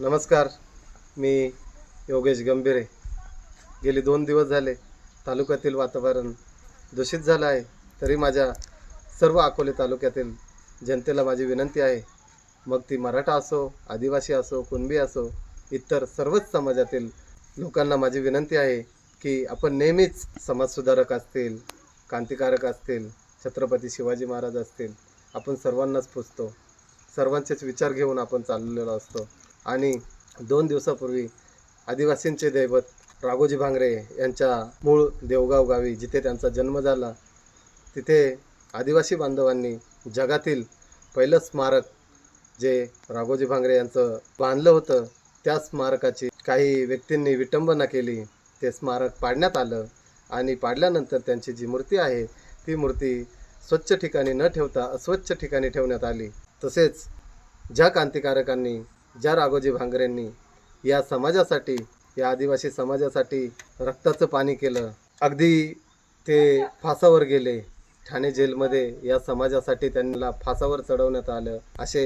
नमस्कार मी योगेश गंभीरे. गेली दोन दिवस झाले तालुक्यातील वातावरण दूषित झालं आहे तरी माझ्या सर्व अकोले तालुक्यातील जनतेला माझी विनंती आहे मग ती मराठा असो आदिवासी असो कुणबी असो इतर सर्वच समाजातील लोकांना माझी विनंती आहे की आपण नेहमीच समाजसुधारक असतील क्रांतिकारक असतील छत्रपती शिवाजी महाराज असतील आपण सर्वांनाच पुजतो. सर्वांचेच विचार घेऊन आपण चाललेलो असतो. आणि दोन दिवसापूर्वी आदिवासींचे दैवत राघोजी भांगरे यांच्या मूळ देवगाव गावी जिथे त्यांचा जन्म झाला तिथे आदिवासी बांधवांनी जगातील पहिलं स्मारक जे राघोजी भांगरे यांचं बांधलं होतं त्या स्मारकाची काही व्यक्तींनी विटंबना केली. ते स्मारक पाडण्यात आलं आणि पाडल्यानंतर त्यांची जी मूर्ती आहे ती मूर्ती स्वच्छ ठिकाणी न ठेवता अस्वच्छ ठिकाणी ठेवण्यात आली. तसेच ज्या क्रांतिकारकांनी ज्या राघोजी भांगरेंनी या समाजासाठी या आदिवासी समाजासाठी रक्ताचं पाणी केलं अगदी ते फासावर गेले ठाणे जेलमध्ये या समाजासाठी त्यांना फासावर चढवण्यात आलं असे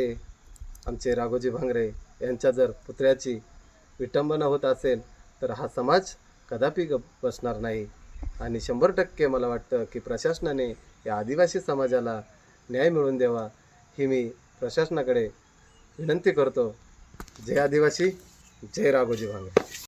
आमचे राघोजी भांगरे यांच्या जर पुतळ्याची विटंबना होत असेल तर हा समाज कदापि गप बसणार नाही. आणि शंभर टक्के मला वाटतं की प्रशासनाने या आदिवासी समाजाला न्याय मिळवून द्यावा ही मी प्रशासनाकडे विनंती करतो. जय आदिवासी जय राघोजी भांगरे